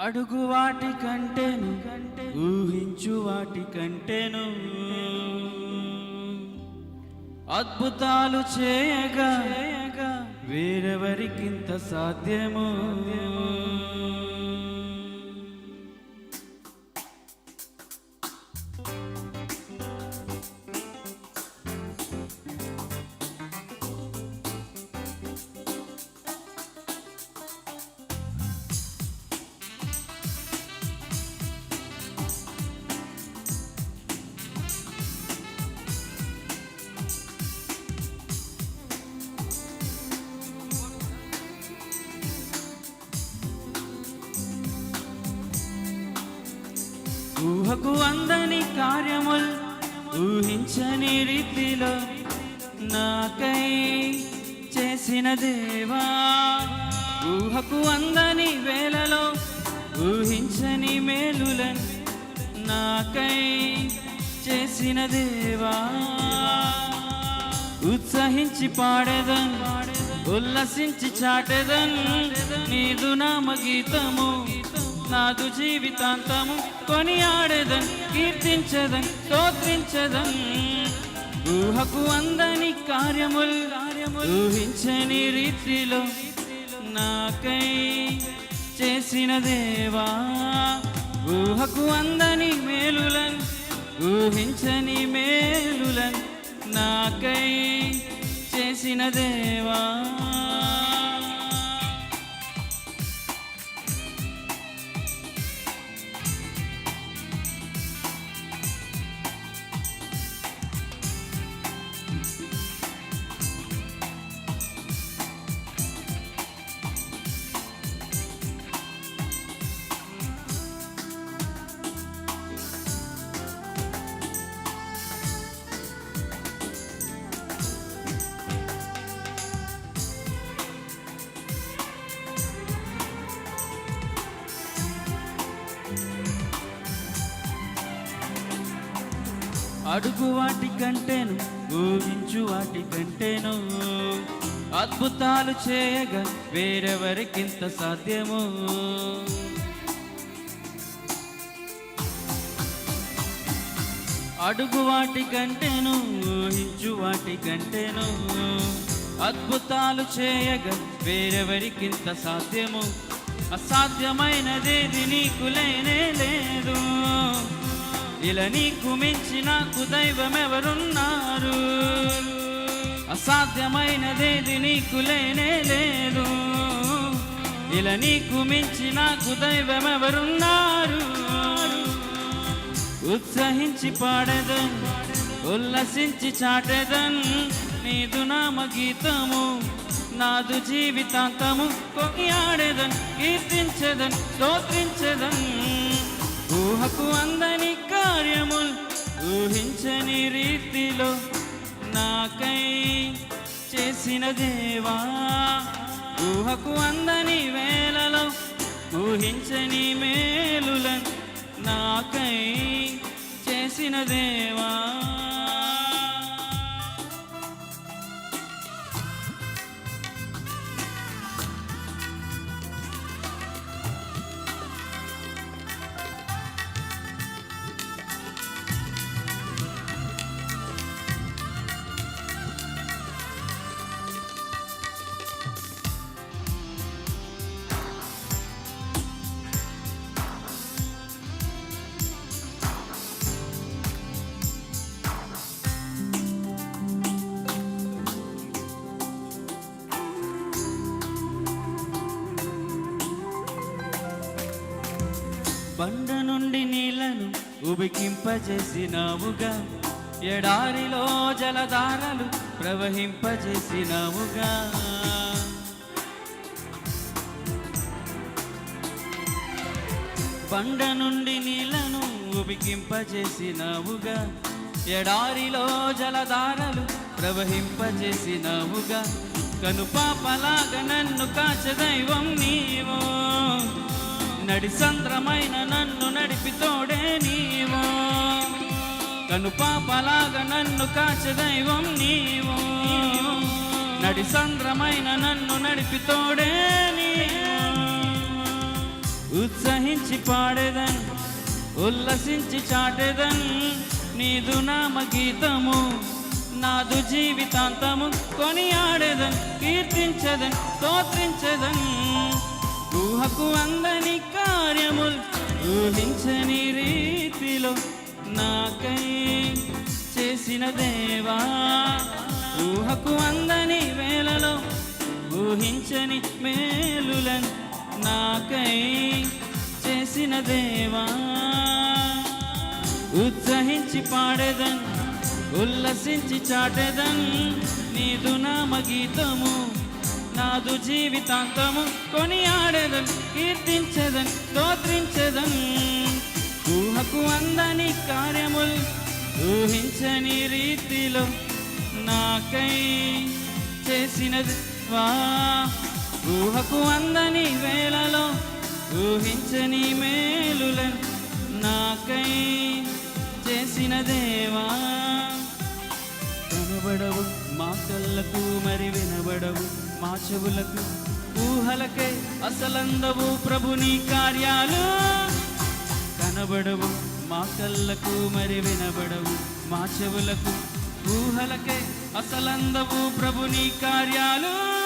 అడుగు వాటి కంటేను ఊహించు వాటి కంటేను అద్భుతాలు చేయగా వేరెవరికింత సాధ్యము? ఊహకు అందని కార్యముల్ ఊహించని రీతిలో నాకై చేసిన దేవా ఊహకు అందని వేళలో ఊహించని మేలులను నాకై చేసిన దేవా. ఉత్సహించి పాడేదన్ ఉల్లసించి చాటెదన్ నీదు నామ గీతము నాదు జీవితాంతము కొని ఆడేదన్ స్తోత్రించదం ఊహకు అందని కార్యముల్ ఊహించని రీతిలో నాకై చేసిన దేవా. ఊహకు అందని మేలులన్ ఊహించని మేలులన్ నాకై చేసిన దేవా. అడుగు వాటి కంటేను ఊహించు వాటి కంటేను అద్భుతాలు చేయగా వేరెవరికింత సాధ్యము? అడుగు వాటి కంటేను ఊహించు వాటి కంటేను అద్భుతాలు చేయగా వేరెవరికింత సాధ్యము? అసాధ్యమైనదేది నీకు లేనే లేదు. ఇలా నీకు మించి నాకు దైవమెవరున్నారు? అసాధ్యమైనదేది నీకు లేనే లేదు. ఇలా నీకు మించి నాకు దైవమెవరున్నారు? ఉత్సహించి పాడేదన్ ఉల్లసించి చాటేదన్ నీదు నామ గీతము నాదు జీవితాంతము కొకి ఆడేదన్ కీర్తించదన్ స్తోత్రించదన్. ఊహకు అందని కార్యముల్ ఊహించని రీతిలో నాకై చేసిన దేవా ఊహకు అందని వేళలో ఊహించని మేలులను నాకై చేసిన దేవా. బండ నుండి నీళ్ళను ఉబికింపజేసినావుగా. ఎడారిలో జలధారలు ప్రవహింపజేసినావుగా. బండ నుండి నీళ్ళను ఉబికింపజేసినావుగా. ఎడారిలో జలధారలు ప్రవహింపజేసినావుగా. కనుపాపలాగ నన్ను కాచ దైవం నీవో. నడి సంద్రమైన నన్ను నడిపితోడే తోడే కను పాపలాగా నన్ను కాచ దైవం నీవో. నడి సంద్రమైన నన్ను నడిపితోడే నీవో. ఉత్సహించి పాడేదన్ ఉల్లసించి చాటేదన్ నీదు నామ గీతము నాదు జీవితాంతము కొనియాడేదన్ కీర్తించదన్ స్తోత్రించదన్. ఊహకు అందని కార్యముల్ ఊహించని రీతిలో నాకై చేసిన దేవా ఊహకు అందని వేళలో ఊహించని మేలులను నాకై చేసిన దేవా ఉత్సహించి పాడేదన్ ఉల్లసించి చాటేదన్ నీదు నామ గీతము నాదు జీవితాంతము. కొనియాడేదన్ కీర్తించేదన్ స్తోత్రించేదన్. ఊహకు అందని కార్యములు ఊహించని రీతిలో నాకై చేసినది వా. ఊహకు అందని వేళలో ఊహించని మేలులను నాకై చేసిన దేవా కనబడవు మా కళ్ళకు మరి వినబడు మా చెవులకు ఊహలకే అసలందవు ప్రభు నీ కార్యాలు. కనబడవు మా కళ్ళకు మరి వినబడవు మా చెవులకు ఊహలకే అసలందవు ప్రభు నీ కార్యాలు.